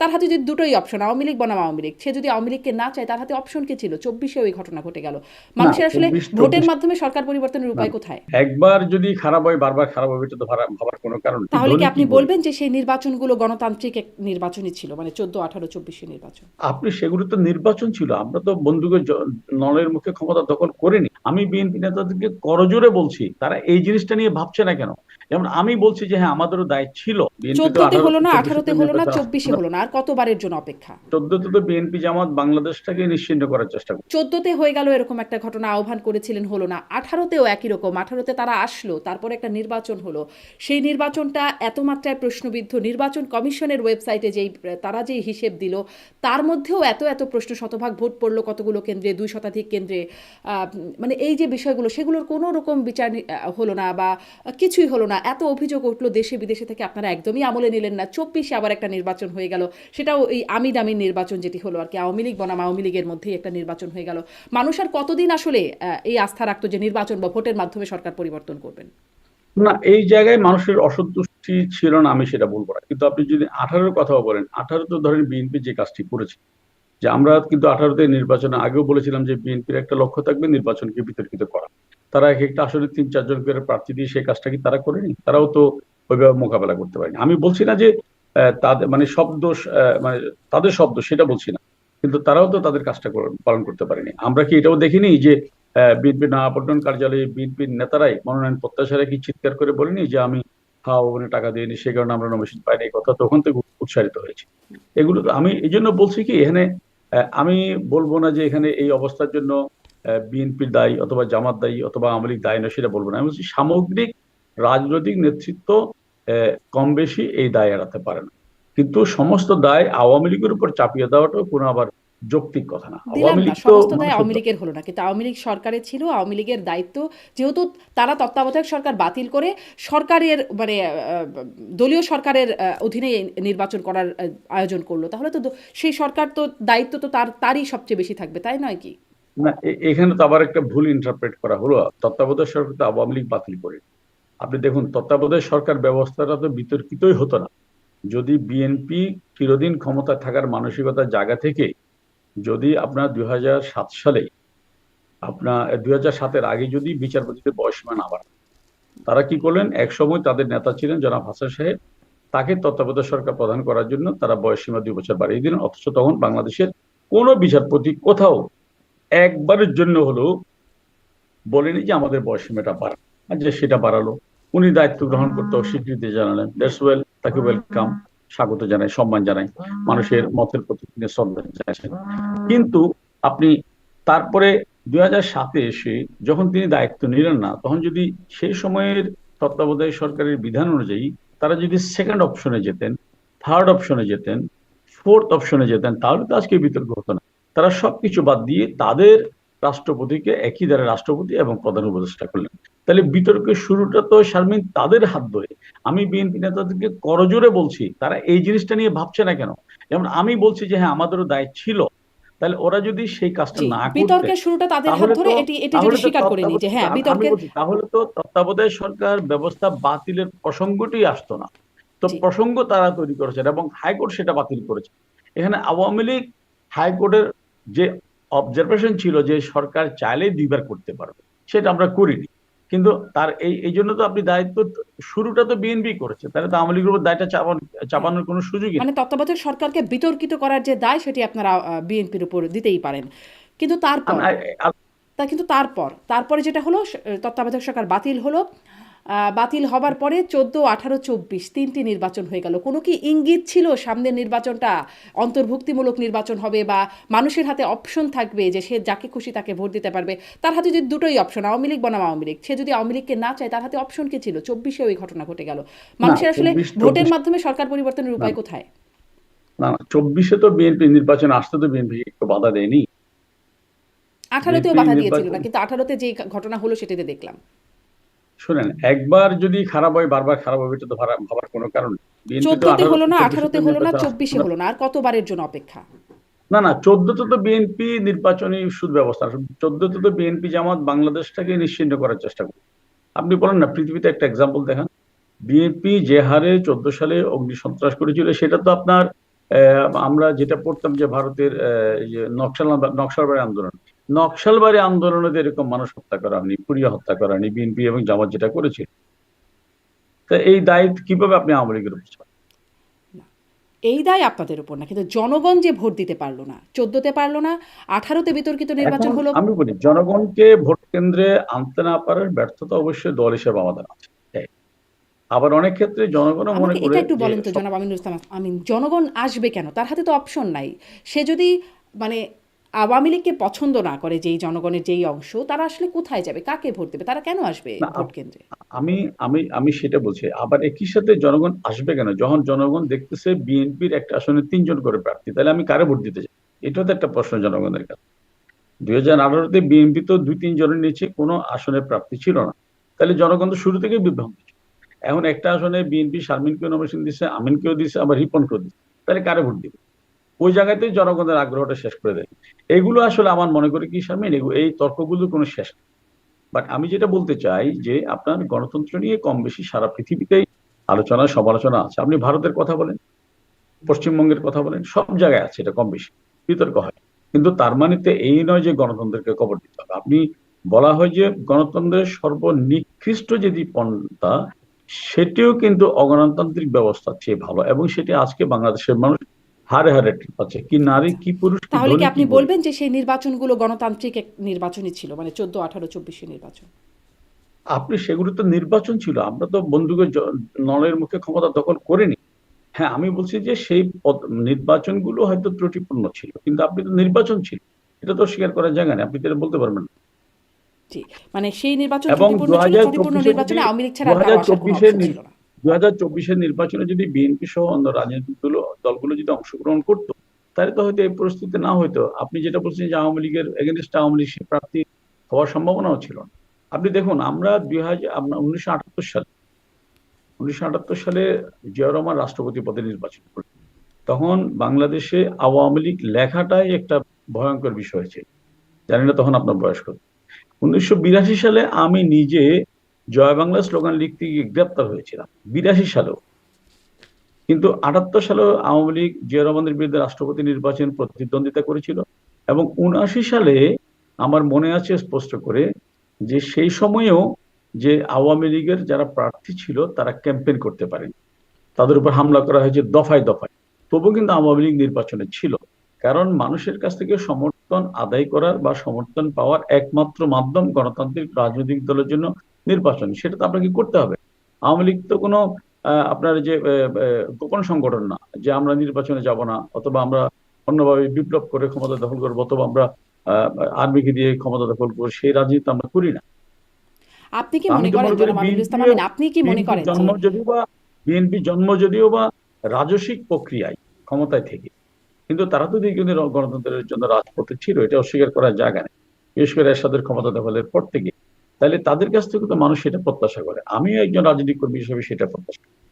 তার হাতে যদি দুটোই অপশন আওয়ামী লীগ বনাম আওয়ামী লীগ। সে যদি আওয়ামী লীগকে না চায় তার হাতে অপশন কি ছিল? চব্বিশে ওই ঘটনা ঘটে গেল। মানুষের আসলে ভোটের মাধ্যমে সরকার পরিবর্তনের উপায় কোথায়? একবার যদি খারাপ হয় বারবার খারাপ হবে তো ভাবার কোনো কারণ তাহলে কি আপনি বলবেন যে সেই নির্বাচনগুলো গণতান্ত্রিক এক নির্বাচনই ছিল মানে চোদ্দ আঠারো চব্বিশে নির্বাচন? আপনি সেগুলো তো নির্বাচন ছিল আমরা তো বন্ধুকে নলের মুখে ক্ষমতা দখল করিনি। আমি বিএনপি নেতাদেরকে করজোরে বলছি তারা এই জিনিসটা নিয়ে ভাবছে না কেন? যেমন আমি বলছি যে হ্যাঁ আমাদেরও দায় ছিল। চোদ্দতে হলো না 24 আঠারোতে তে হলো না চব্বিশে হলো না। কতবারের জন্য অপেক্ষা? চোদ্দতে তো বিএনপি জামাত বাংলাদেশটাকে নিশ্চিন্ন করার চেষ্টা করছে। চোদ্দতে হয়ে গেল এরকম একটা ঘটনা আহ্বান করেছিলেন হলো না আঠারোতেও একই রকম আঠারোতে তারা আসলো তারপরে একটা নির্বাচন হলো। সেই নির্বাচনটা এত মাত্রায় প্রশ্নবিদ্ধ নির্বাচন কমিশনের ওয়েবসাইটে যেই তারা যেই হিসেব দিল তার মধ্যেও এত এত প্রশ্ন শতভাগ ভোট পড়ল কতগুলো কেন্দ্রে দুই শতাধিক কেন্দ্রে মানে এই যে বিষয়গুলো সেগুলোর কোনো রকম বিচার হলো না বা কিছুই হলো না। এত অভিযোগ উঠল দেশে বিদেশে থেকে আপনারা একদমই আমলে নিলেন না। চব্বিশে আবার একটা নির্বাচন হয়ে গেল। সেটাও এই আমি দামি নির্বাচন যেটি হলো আর কি, আওয়ামী লীগ বনাম আওয়ামী লীগের মধ্যেই একটা নির্বাচন হয়ে গেল। মানুষ আর কতদিন আসলে এই আস্থা রাখতো যে নির্বাচন বা ভোটের মাধ্যমে সরকার পরিবর্তন করবেন? না, এই জায়গায় মানুষের অসন্তুষ্টি ছিল না, আমি সেটা বলব না। কিন্তু আপনি যদি আঠারোর কথাও বলেন, আঠারো তো ধরেন বিএনপি যে কাজটি করেছে, যে আমরা কিন্তু আঠারোতে নির্বাচনে আগেও বলেছিলাম যে বিএনপির একটা লক্ষ্য থাকবে নির্বাচনকে বিতর্কিত করা। তারা এক একটা আসলে তিন, চারজন করে প্রার্থী দিয়ে সেই কাজটা কি তারা করেনি? তারাও তো ওইভাবে মোকাবেলা করতে পারেনি। আমি বলছি না যে তাদের মানে শব্দ মানে তাদের শব্দ সেটা বলছি না। কিন্তু তারাও তো তাদের কাজটা পালন করতে পারেনি। আমরা কি এটাও দেখিনি যে বিএনপি নয়াপল্টন কার্যালয়ে বিএনপির নেতারাই মনোনয়ন প্রত্যাশারা কি চিৎকার করে বলেনি যে আমি ওখানে টাকা দিইনি, সে কারণে আমরা নমিনেশন পাইনি? এই কথা তখন থেকে উৎসাহিত হয়েছে। এগুলো তো আমি এই জন্য বলছি কি, এখানে আমি বলব না যে এখানে এই অবস্থার জন্য বিএনপির দায়ী অথবা জামাত দায়ী অথবা আওয়ামী লীগ দায়ী না সেটা বলব না। আমি বলছি সামগ্রিক রাজনৈতিক নেতৃত্ব কম বেশি এই দায় এড়াতে পারে না। কিন্তু সমস্ত দায় আওয়ামী লীগের উপর চাপিয়ে দেওয়াটাও কোনো আবার যৌক্তিক কথা না। আওয়ামী লীগ সমস্ত দায় আওয়ামী লীগের হলো না। কিন্তু আওয়ামী লীগ সরকারের ছিল আওয়ামী লীগের দায়িত্ব যেহেতু তারা তত্ত্বাবধায়ক সরকার বাতিল করে সরকারের মানে দলীয় সরকারের অধীনে নির্বাচন করার আয়োজন করল। তাহলে তো সেই সরকার তো দায়িত্ব তো তার তারই সবচেয়ে বেশি থাকবে তাই নয় কি? না এখানে তো আবার একটা ভুল ইন্টারপ্রেট করা হলো। তত্ত্বাবধায়ক সরকার তো আওয়ামী লীগ বাতিল করে। আপনি দেখুন, তত্ত্বাবধায়ক সরকার ব্যবস্থাটা তো বিতর্কিতই হতো না। যদি বিএনপি চিরদিন ক্ষমতা থাকার মানসিকতার জায়গা থেকে যদি আপনার দু হাজার সাত সালে আপনার দুই সাতের আগে যদি বিচারপতিদের বয়সীমা না বাড়ান তারা কি করলেন? এক সময় তাদের নেতা ছিলেন জনাব হাসান সাহেব। তাকে তত্ত্বাবধায়ক সরকার প্রদান করার জন্য তারা বয়সীমা দুই বছর বাড়িয়ে দিলেন। অথচ তখন বাংলাদেশের কোনো বিচারপতি কোথাও একবারের জন্য হলেও বলেনি যে আমাদের বয়সীমাটা বাড়া আর যে সেটা বাড়ালো। উনি দায়িত্ব গ্রহণ করতে অস্বীকৃতি জানালেন। দ্যাটস ওয়েল তাকে ওয়েলকাম স্বাগত জানাই, সম্মান জানাই। মানুষের মতের প্রতি তিনি শ্রদ্ধা জানাইছেন। কিন্তু আপনি তারপরে দুই হাজার সাতে এসে যখন তিনি দায়িত্ব নিলেন না, তখন যদি সেই সময়ের তত্ত্বাবধায়ক সরকারের বিধান অনুযায়ী তারা যদি সেকেন্ড অপশনে যেতেন থার্ড অপশনে যেতেন ফোর্থ অপশনে যেতেন, তাহলে তো আজকে বিতর্ক হতো না। তারা সবকিছু বাদ দিয়ে তাদের রাষ্ট্রপতিকে একই দ্বারা রাষ্ট্রপতি এবং প্রধান উপদেষ্টা করলেন। তাহলে বিতর্কের শুরুটা তো শারমিন তাদের হাত ধরে। আমি বিএনপি নেতাদেরকে করজোরে বলছি তারা এই জিনিসটা নিয়ে ভাবছে না কেন? যেমন আমি বলছি যে হ্যাঁ আমাদেরও দায় ছিল তাহলে ওরা যদি সেই কাজটা না করতে বিতর্কের শুরুটা তাদের হাত ধরে এটি এটি যদি স্বীকার করে নিই যে হ্যাঁ বিতর্কের তাহলে তো তত্ত্বাবধায়ক সরকার ব্যবস্থা বাতিলের প্রসঙ্গটি আসতো না। তো প্রসঙ্গ তারা তৈরি করেছেন এবং হাইকোর্ট সেটা বাতিল করেছে। এখানে আওয়ামী লীগ হাইকোর্টের যে অবজারভেশন ছিল যে সরকার চাইলেই দুইবার করতে পারবে সেটা আমরা করিনি। কিন্তু তার এই এই জন্য তো আপনি দায়িত্ব শুরুটা তো বিএনপি করেছে। তাহলে তো আওয়ামী লীগের উপর দায়টা চাপান চাপানোর কোনো সুযোগই মানে তত্ত্বাবধায়ক সরকারকে বিতর্কিত করার যে দায় সেটি আপনারা বিএনপির উপর দিতেই পারেন। কিন্তু তারপর তা কিন্তু তারপর তারপরে যেটা হলো তত্ত্বাবধায়ক সরকার বাতিল হলো। বাতিল হবার পরে চোদ্দ আঠারো চব্বিশ তিনটি নির্বাচন হয়ে গেল। কোনো কি ইঙ্গিত ছিল সামনের নির্বাচনটা অন্তর্ভুক্তিমূলক নির্বাচন হবে বা মানুষের হাতে অপশন থাকবে যে সে যাকে খুশি তাকে ভোট দিতে পারবে? তার হাতে যদি দুটোই অপশন আওয়ামী লীগ বনাম আওয়ামী লীগ সে যদি আওয়ামী লীগকে না চায় তার হাতে অপশন কি ছিল? চব্বিশে ওই ঘটনা ঘটে গেল। মানুষের আসলে ভোটের মাধ্যমে সরকার পরিবর্তনের উপায় কোথায়? না চব্বিশে তো বিএনপি নির্বাচন আসতে তো বিএনপি একটু বাধা দেয়নি। আঠারোতেও বাধা দিয়েছিল না কিন্তু আঠারোতে যে ঘটনা হলো সেটাতে দেখলাম। শুনেন একবার যদি খারাপ হয় বারবার খারাপ হবে এটা তো ভাবা- ভাবার কোনো কারণ চোদ্দতে হলো না আঠারোতে হলো না চব্বিশে হলো না আর কতবারের জন্য অপেক্ষা? না না চোদ্দতে তো বিএনপি নির্বাচনী সুদ ব্যবস্থা চোদ্দতে তো বিএনপি জামাত বাংলাদেশটাকে নিশ্চিন্ন করার চেষ্টা করে আপনি বলেন না পৃথিবীতে একটা এক্সাম্পল দেখান। বিএনপি যে হারে চোদ্দ সালে অগ্নি সন্ত্রাস করেছিল সেটা তো আপনার আহ, আমরা যেটা পড়তাম যে ভারতের নকশাল নকশালবাড়ি আন্দোলন। নকশালবাড়ি আন্দোলনে এরকম মানুষ হত্যা করা হয়নি পুড়িয়ে হত্যা করা হয়নি বিএনপি এবং জামাত যেটা করেছে। তা এই দায়িত্ব কীভাবে আপনি আওয়ামী লীগের উপর এই দায় আপনাদের উপর না কিন্তু জনগণ যে ভোট দিতে পারল না চোদ্দতে পারল না আঠারোতে বিতর্কিত নির্বাচন হলো। আমি বলি জনগণকে ভোট কেন্দ্রে আনতে না পারার ব্যর্থতা অবশ্যই দল হিসেবে আমাদের আছে। আবার অনেক ক্ষেত্রে জনগণও মনে করে এটা একটু বলেন তো জনাব আমিনুল ইসলাম আমিন জনগণ আসবে কেন? তার হাতে তো অপশন নাই। সে যদি মানে আওয়ামী লীগকে পছন্দ না করে যেই জনগণের যেই অংশ তারা আসলে কোথায় যাবে? কাকে ভোট দেবে? তারা কেন আসবে ভোট কেন্দ্রে? আমি আমি আমি সেটা বলছি। আবার একই সাথে জনগণ আসবে কেন? যখন জনগণ দেখতেছে বিএনপির একটা আসনে তিনজন করে প্রার্থী তাহলে আমি কারে ভোট দিতে চাই? এটাও তো একটা প্রশ্ন জনগণের কাছে। দুই হাজার আঠারোতে বিএনপি তো দুই তিন জনের নিচে কোনো আসনের প্রাপ্তি ছিল না। তাহলে জনগণ তো শুরু থেকেই বিভ্রান্ত ছিল। এখন একটা আসনে বিএনপি শারমিনকেও নমিনেশন দিচ্ছে আমিনকেও দিচ্ছে আবার রিপনকেও দিচ্ছে তাহলে কারে ভোট দিবে? ওই জায়গাতেই জনগণের আগ্রহটা শেষ করে দেয়। এগুলো আসলে আমার মনে করি কি এগু- এই তর্কগুলোর কোনো শেষ বাট আমি যেটা বলতে চাই যে, আপনার গণতন্ত্র নিয়ে কম বেশি সারা পৃথিবীতেই আলোচনা, সমালোচনা আছে। আপনি ভারতের কথা বলেন, পশ্চিমবঙ্গের কথা বলেন, সব জায়গায় আছে এটা কম বেশি, বিতর্ক হয়। কিন্তু তার মানে তো এই নয় যে গণতন্ত্রকে কবর দিতে হবে। আপনি বলা হয় যে গণতন্ত্রের সর্বনিকৃষ্ট যদি পন্থা, সেটিও কিন্তু অগণতান্ত্রিক ব্যবস্থার চেয়ে ভালো। এবং সেটি আজকে বাংলাদেশের মানুষ হারে হারে পাচ্ছে কি নারী কি পুরুষ তাহলে কি আপনি বলবেন যে সেই নির্বাচনগুলো গণতান্ত্রিক এক নির্বাচনই ছিল মানে চোদ্দ আঠারো চব্বিশে নির্বাচন? আপনি সেগুলো তো নির্বাচন ছিল আমরা তো বন্দুকের নলের মুখে ক্ষমতা দখল করিনি। হ্যাঁ আমি বলছি যে সেই নির্বাচনগুলো হয়তো ত্রুটিপূর্ণ ছিল কিন্তু আপনি তো নির্বাচন ছিল এটা তো স্বীকার করার জায়গা নেই আপনি তো বলতে পারবেন না। মানে সেই নির্বাচন এবং ত্রুটিপূর্ণ ছিল 2024 ত্রুটিপূর্ণ নির্বাচনে আওয়ামী লীগ ছাড়া আর কারও আসার কোনো 2024 অপশন ছিল না। দু হাজার চব্বিশের নির্বাচনে যদি বিএনপি সহ অন্য রাজনৈতিক দল দলগুলো যদি অংশগ্রহণ করতো, তাহলে তো হয়তো এই পরিস্থিতি না হইতো। আপনি যেটা বলছেন যে আওয়ামী লীগের এগেনস্ট আওয়ামী লীগ প্রার্থী হওয়ার সম্ভাবনাও ছিল না। আপনি দেখুন, আমরা দুই হাজার উনিশশো আটাত্তর সালে, উনিশশো আটাত্তর সালে জিয়া রহমান রাষ্ট্রপতি পদে নির্বাচন করেন তখন বাংলাদেশে আওয়ামী লীগ লেখাটাই একটা ভয়ঙ্কর বিষয় ছিল জানি না তখন আপনার বয়স কত। উনিশশো বিরাশি সালে আমি নিজে জয় বাংলা স্লোগান লিখতে গিয়ে গ্রেপ্তার হয়েছিলাম। বিরাশি সালেও। কিন্তু আটাত্তর সালে আওয়ামী লীগ জিয়া রহমানের বিরুদ্ধে রাষ্ট্রপতি নির্বাচন প্রতিদ্বন্দ্বিতা করেছিল এবং উনআশি সালে আমার মনে আছে স্পষ্ট করে যে সেই সময়েও যে আওয়ামী লীগের যারা প্রার্থী ছিল তারা ক্যাম্পেইন করতে পারেন। তাদের উপর হামলা করা হয়েছে দফায় দফায়। তবু কিন্তু আওয়ামী লীগ নির্বাচনে ছিল। কারণ মানুষের কাছ থেকে সমর্থন আদায় করার বা সমর্থন পাওয়ার একমাত্র মাধ্যম গণতান্ত্রিক রাজনৈতিক দলের জন্য নির্বাচন। সেটা তো আপনাকে করতে হবে। আওয়ামী লীগ তো কোনো আপনার যে গোপন সংগঠন না যে আমরা নির্বাচনে যাব না অথবা আমরা অন্যভাবে বিপ্লব করে ক্ষমতা দখল করব অথবা আমরা আর্মিকে দিয়ে ক্ষমতা দখল করব সেই রাজনীতি আমরা করি না। আপনি কি মনে করেন করি আপনি কি মনে করেন? জন্ম যদিও বা বিএনপি জন্ম যদিও বা রাজসিক প্রক্রিয়ায় ক্ষমতায় থেকে কিন্তু তারা তো কিন্তু গণতন্ত্রের জন্য রাজপথে ছিল এটা অস্বীকার করার জায়গা নেই। বিশেষ করে এরশাদের ক্ষমতা দখলের পর থেকে তাহলে তাদের কাছ থেকে তো মানুষ সেটা প্রত্যাশা করে আমিও একজন রাজনৈতিক কর্মী হিসেবে সেটা প্রত্যাশা করি।